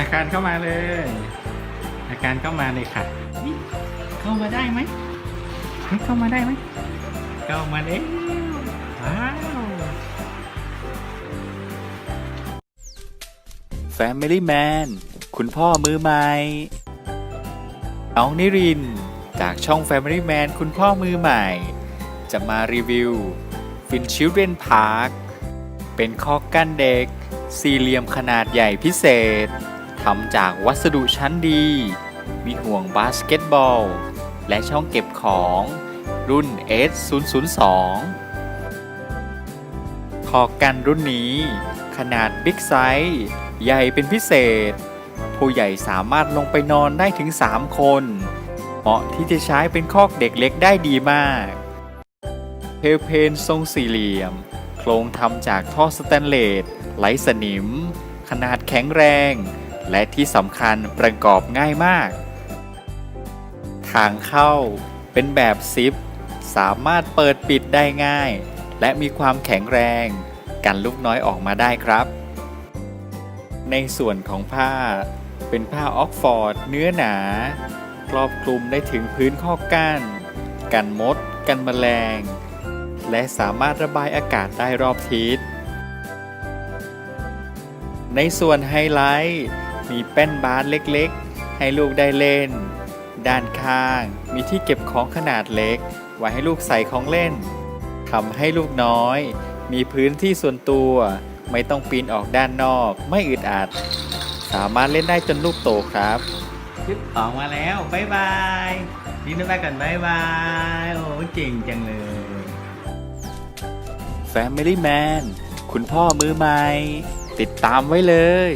อาการเข้ามาเลย อาการเข้ามาเลยค่ะนี่เข้ามาได้ไหมเข้ามาได้ไหมเข้ามาเด้ว้าว Family Man คุณพ่อมือใหม่น้องนิรินทร์จากช่อง Family Man คุณพ่อมือใหม่ จะมารีวิว Fin Children Park เป็นคอกกั้นเด็กสี่เหลี่ยมขนาดใหญ่พิเศษ ทำจากวัสดุชั้นดี มีห่วงบาสเกตบอล และช่องเก็บของรุ่น S002 คอกกันรุ่นนี้ ขนาดบิ๊กไซส์ใหญ่เป็นพิเศษ ผู้ใหญ่สามารถลงไปนอนได้ถึง 3 คน เหมาะที่จะใช้เป็นคอกเด็กเล็กได้ดีมาก เพลเพนทรงสี่เหลี่ยม โครงทำจากท่อสแตนเลสไหลสนิม ขนาดแข็งแรง และที่สำคัญประกอบง่ายมาก ทางเข้าเป็นแบบซิป สามารถเปิดปิดได้ง่าย และมีความแข็งแรงกันลูกน้อยออกมาได้ครับ ในส่วนของผ้าเป็นผ้าออกฟอร์ดเนื้อหนา ครอบคลุมได้ถึงพื้นข้อก้าน กันมด กันแมลง และสามารถระบายอากาศได้รอบทิศในส่วนไฮไลท์ มีแป้นบาสเล็กๆ ให้ลูกได้เล่น ด้านข้างมีที่เก็บของขนาดเล็ก ไว้ให้ลูกใส่ของเล่นทำให้ลูกน้อย มีพื้นที่ส่วนตัวไม่ต้องปีนออกด้านนอกไม่อึดอัด สามารถเล่นได้จนลูกโตครับยึบออกมาแล้วบายบายนี่นึกไปก่อนบายบายโอ้เก่งจังเลย Family Man คุณพ่อมือใหม่ ติดตามไว้เลย